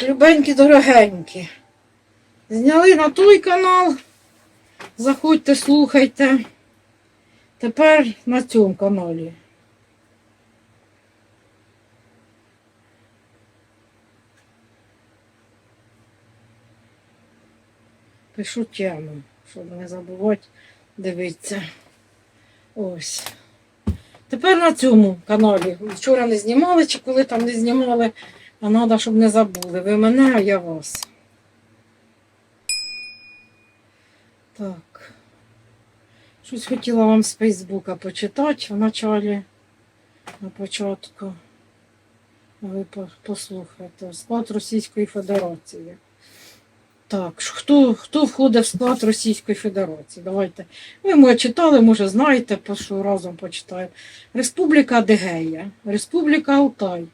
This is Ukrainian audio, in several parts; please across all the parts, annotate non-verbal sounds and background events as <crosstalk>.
Так, любенькі, дорогенькі. Зняли на той канал. Заходьте, слухайте. Тепер на цьому каналі. Пишу тему, щоб не забувати дивитися. Ось. Тепер на цьому каналі. Вчора не знімали, чи коли там не знімали, а треба, щоб не забули. Ви мене, а я вас. Так. Щось хотіла вам з Фейсбука почитати в началі, на початку. Ви послухайте. Склад Російської Федерації. Так, хто, хто входить в склад Російської Федерації? Давайте. Ви може читали, може знаєте, що разом почитаємо. Республіка Адигея, Республіка Алтай,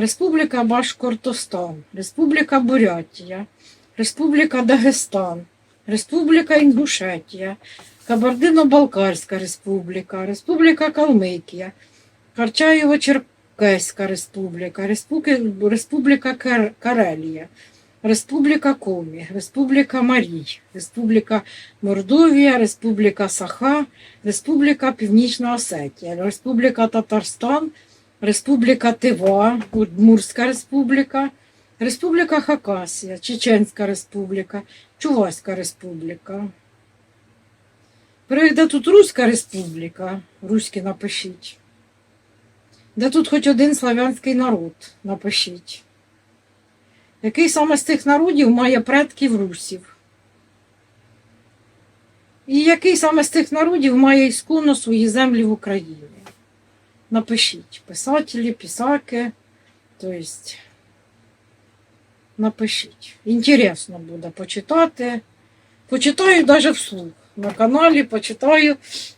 Республіка Башкортостан, Республіка Бурятія, Республіка Дагестан, Республіка Інгушетія, Кабардино-Балкарська Республіка, Республіка Калмикія, Карчаєво-Черкеська Республіка, Республіка, Карелія, Республіка Комі, Республіка Марій, Республіка Мордовія, Республіка Саха, Республіка Північна Осетія, Республіка Татарстан, Республіка Тива, Удмурська Республіка, Республіка Хакасія, Чеченська Республіка, Чувашська Республіка. Де тут Руська Республіка? Руські напишіть. Де тут хоч один славянський народ? Напишіть. Який саме з цих народів має предків русів? І який саме з цих народів має ісконно свої землі в Україні? Напишіть. Писателі, писаки. Тобто, напишіть. Інтересно буде почитати. Почитаю навіть вслух. На каналі почитаю,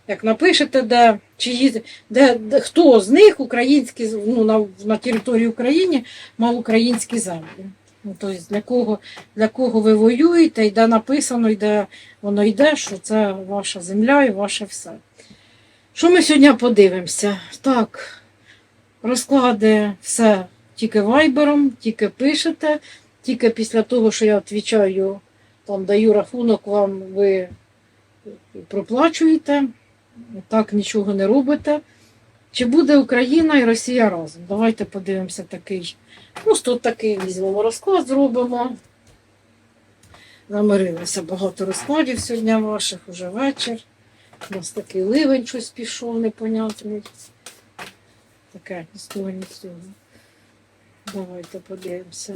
як напишете, де, чиї, де, де хто з них українські, ну, на, на території України мав українські землі. Ну, тобто для кого, для кого ви воюєте, і де написано, і де воно йде, що це ваша земля і ваше все. Що ми сьогодні подивимося? Так, розклади все тільки вайбером, тільки пишете, тільки після того, що я відповідаю, там даю рахунок вам, ви проплачуєте, так нічого не робите. Чи буде Україна і Росія разом? Давайте подивимося такий. Ну, тут такий візьмемо розклад зробимо. Замирилося багато розкладів сьогодні ваших, уже вечір. У нас такий ливень щось пішов, непонятний. Таке, ні з того, ні з цього. Давайте подивимося.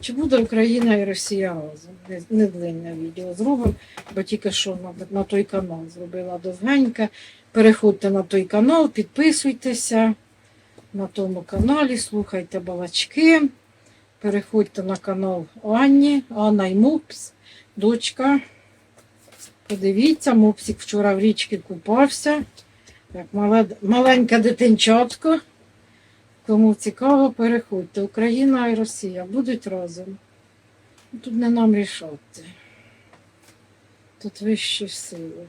Чи буде Україна і Росія разом? Не, не длинне відео зробимо, бо тільки що на, на той канал зробила довгеньке. Переходьте на той канал, підписуйтеся на тому каналі, слухайте балачки. Переходьте на канал Анні, Анна і Мопс, дочка. Подивіться, Мопсик вчора в річці купався. Як мале, маленьке дитинчатко. Кому цікаво, переходьте. Україна і Росія будуть разом. Тут не нам рішати. Тут вищі сили.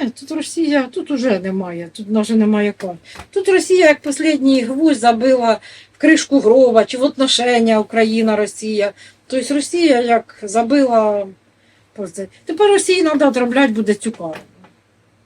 Ні, тут Росія, тут уже немає, тут навіть немає карт. Тут Росія як останній гвоздь забила в кришку гроба, чи в отношення Україна-Росія. Тобто Росія як забила. Тепер Росії треба відробляти буде цю карму.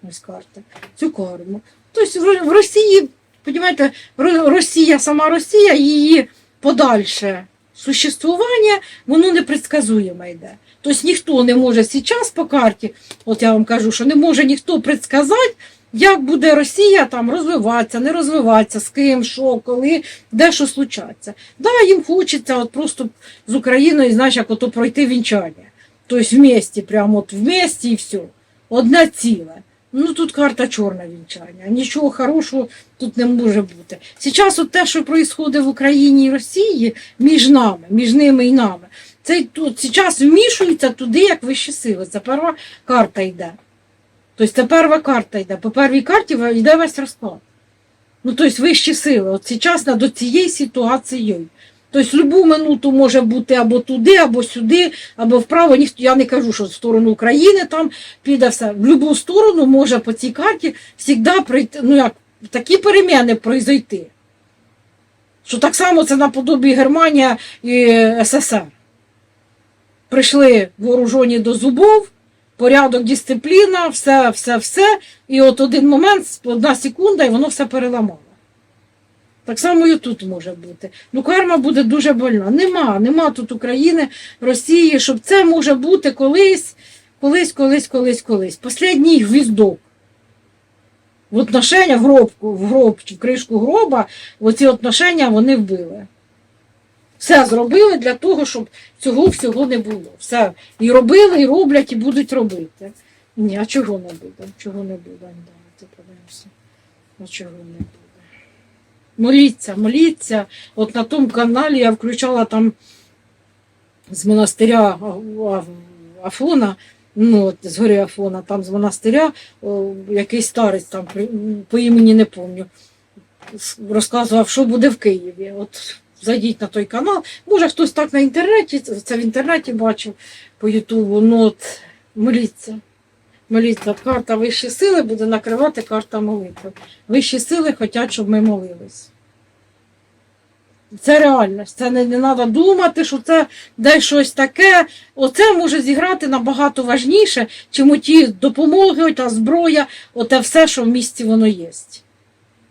Ось карта. Цю карму. Тобто в Росії, розумієте, Росія, сама Росія, її подальше существування, воно непредсказуєме йде. Тобто ніхто не може зараз по карті, от я вам кажу, що не може ніхто предсказати, як буде Росія там розвиватися, не розвиватися, з ким, що, коли, де що случаться. Да, їм хочеться от просто з Україною, знаєш, як ото пройти вінчання. Тобто вместе, прямо от вместе і все. Одне ціле. Ну тут карта чорне вінчання. Нічого хорошого тут не може бути. Зараз от те, що відбувається в Україні і Росії, між нами, між ними і нами, це тут зараз вмішується туди, як вищі сили. Це перша карта йде. Тобто це перша карта йде. По первій карті йде весь розклад. Ну, тобто вищі сили. От зараз до цієї ситуації. Тобто любу минуту може бути або туди, або сюди, або вправо. Ніхто я не кажу, що в сторону України там піде все. В будь-яку сторону може по цій карті завжди прийти, ну як такі переміни произойти. Що так само це наподобі Германія і СССР. Прийшли вооружені до зубов, порядок, дисципліна, все, все, все. І от один момент, одна секунда, і воно все переламало. Так само і тут може бути. Ну, карма буде дуже больна. Нема, нема тут України, Росії, щоб це може бути колись, колись, колись, колись, колись. Последній гвіздок. В отношення в гробку, в гроб, в кришку гроба, оці отношення вони вбили. Все зробили для того, щоб цього всього не було. Все. І робили, і роблять, і будуть робити. Ні, а чого не буде? Чого не буде? Давайте подивимося. А чого не буде? Моліться, моліться. От на тому каналі я включала там з монастиря Афона, ну, от, з гори Афона, там з монастиря, о, якийсь старець там по імені не пам'ятаю, розказував, що буде в Києві. От зайдіть на той канал. Може, хтось так на інтернеті, це в інтернеті бачив по Ютубу. Ну от моліться. Моліться, карта вищі сили буде накривати карта молитви. Вищі сили хочуть, щоб ми молились. Це реальність. Це не, не треба думати, що це десь щось таке. Оце може зіграти набагато важніше, чим ті допомоги, та зброя, оте все, що в місті воно є.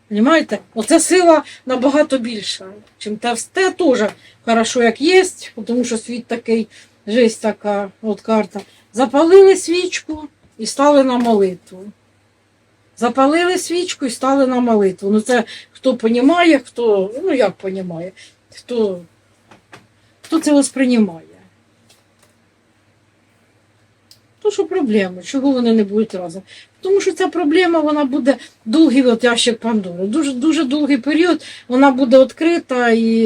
Понимаєте? Оце сила набагато більша, чим те те теж хорошо, як є, тому що світ такий, жесть така, от карта. Запалили свічку і стали на молитву. Запалили свічку і стали на молитву. Ну це хто понімає, хто, ну як понімає, хто, хто це восприймає. То що проблема? Чого вони не будуть разом? Тому що ця проблема вона буде довгий от ящик Пандори. Дуже дуже довгий період вона буде відкрита і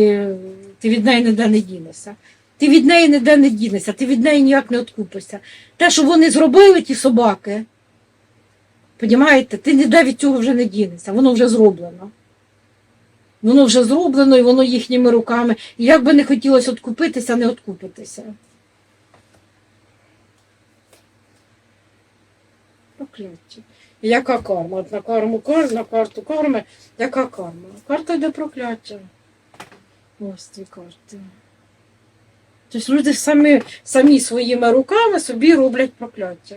ти від неї ніде не дінешся. Ти від неї ніде не дінешся, ти від неї ніяк не відкупишся. Те, що вони зробили, ті собаки, Понімаєте, ти ніде від цього вже не дінешся, воно вже зроблено. Воно вже зроблено і воно їхніми руками. І як би не хотілося відкупитися, не відкупитися. Прокляття. Яка карма? На карму кар, на карту карми, яка карма? Карта йде прокляття. Ось ці карти. Тобто люди самі, самі своїми руками собі роблять прокляття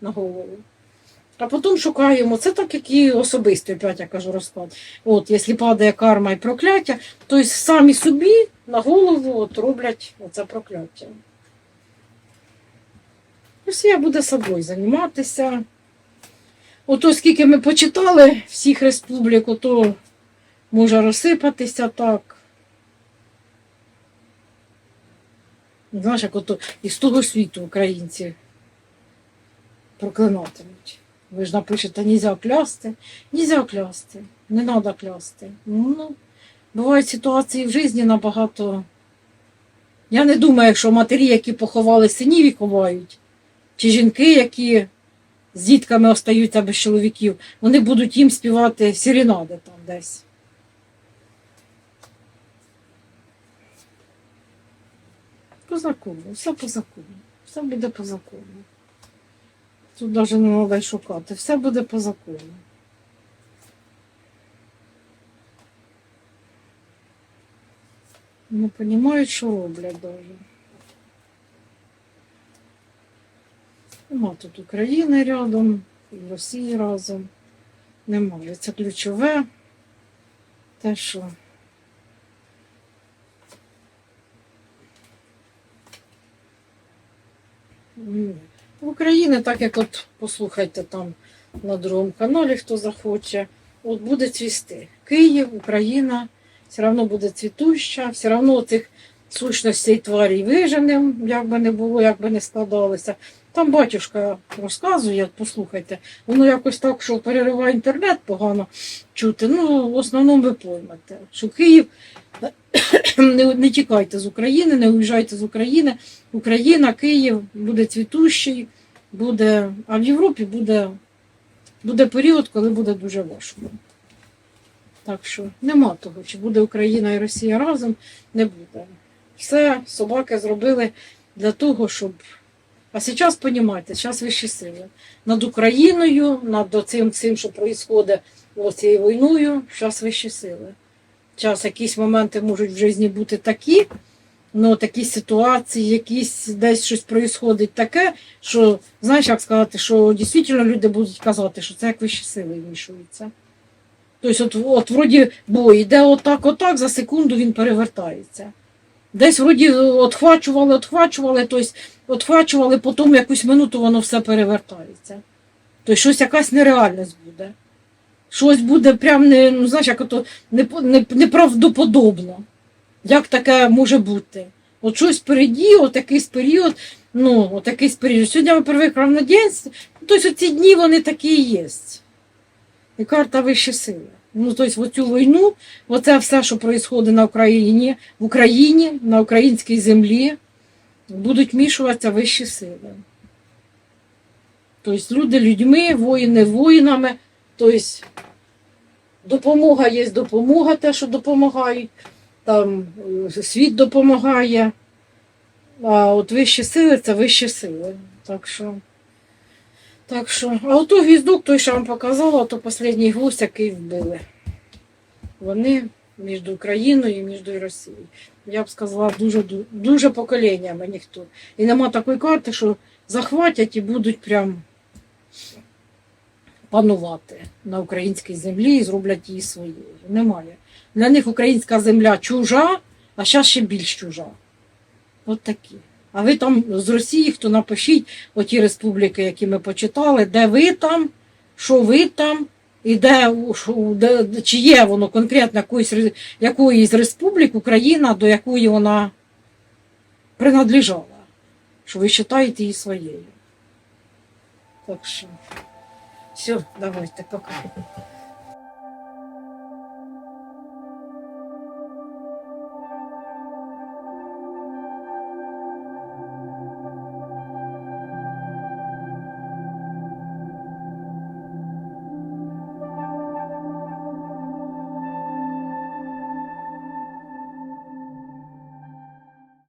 на голову. А потім шукаємо. Це так, як і особисто, опять я кажу розклад. От, якщо падає карма і прокляття, то самі собі на голову от, роблять оце прокляття. Росія буде собою займатися. Ото скільки ми почитали всіх республік, ото може розсипатися так. Знаєш, як ото із того світу українці проклинатимуть. Ви ж напишете, нельзя клясти. Нельзя клясти. Не треба клясти. Ну, бувають ситуації в житті набагато. Я не думаю, що матері, які поховали синів і ховають, чи жінки, які з дітками остаються без чоловіків, вони будуть їм співати сірінади там десь. По закону, все по закону. Все буде по закону. Тут навіть не треба шукати. Все буде по закону. Не розуміють, що роблять навіть. Нема тут України рядом, і Росії разом. Немає. Це ключове. Те, що. В Україні, так як от послухайте там на другому каналі, хто захоче, от буде цвісти. Київ, Україна, все одно буде цвітуща, все одно цих сущностей тварій виженем, як би не було, як би не складалося. Там батюшка розказує, послухайте, воно якось так, що перериває інтернет погано чути. Ну, в основному ви поймете, що Київ <coughs> не, не тікайте з України, не уїжджайте з України. Україна, Київ буде цвітущий, буде, а в Європі буде, буде період, коли буде дуже важко. Так що нема того, чи буде Україна і Росія разом, не буде. Все собаки зробили для того, щоб. А зараз, розумієте, зараз вищі сили. Над Україною, над цим, цим що відбувається цією війною, зараз вищі сили. Час якісь моменти можуть в житті бути такі, ну такі ситуації, якісь десь щось відбувається таке, що, знаєш, як сказати, що дійсно люди будуть казати, що це як вищі сили вмішуються. Тобто, от, от вроді бой йде отак, отак, за секунду він перевертається. Десь вроді отхвачували, отхвачували, тобто отхвачували, потім якусь минуту воно все перевертається. Тобто щось якась нереальність буде. Щось буде прям не, ну, знаєш, як не, неправдоподобно. Як таке може бути? От щось впереді, от якийсь період, ну, от якийсь період. Сьогодні ми первих равноденств, тобто ці дні вони такі і є. І карта вищі сили. Ну, тобто, в цю війну, оце все, що відбувається на Україні, в Україні, на українській землі, будуть вмішуватися вищі сили. Тобто люди людьми, воїни воїнами. Тобто допомога є допомога, те, що допомагають, там е, світ допомагає. А от вищі сили це вищі сили. Так що. Так що, а ото гвіздок, той, що вам показала, то останній гвоздь, який вбили. Вони між Україною і між Росією. Я б сказала, дуже, дуже поколіннями ніхто. І нема такої карти, що захватять і будуть прям панувати на українській землі і зроблять її своєю. Немає. Для них українська земля чужа, а зараз ще більш чужа. От такі. А ви там з Росії, хто напишіть оті республіки, які ми почитали, де ви там, що ви там, і де, де чи є воно конкретно якоїсь, ре- якої з республік Україна, до якої вона принадлежала. Що ви вважаєте її своєю. Так що. Все, давайте, пока.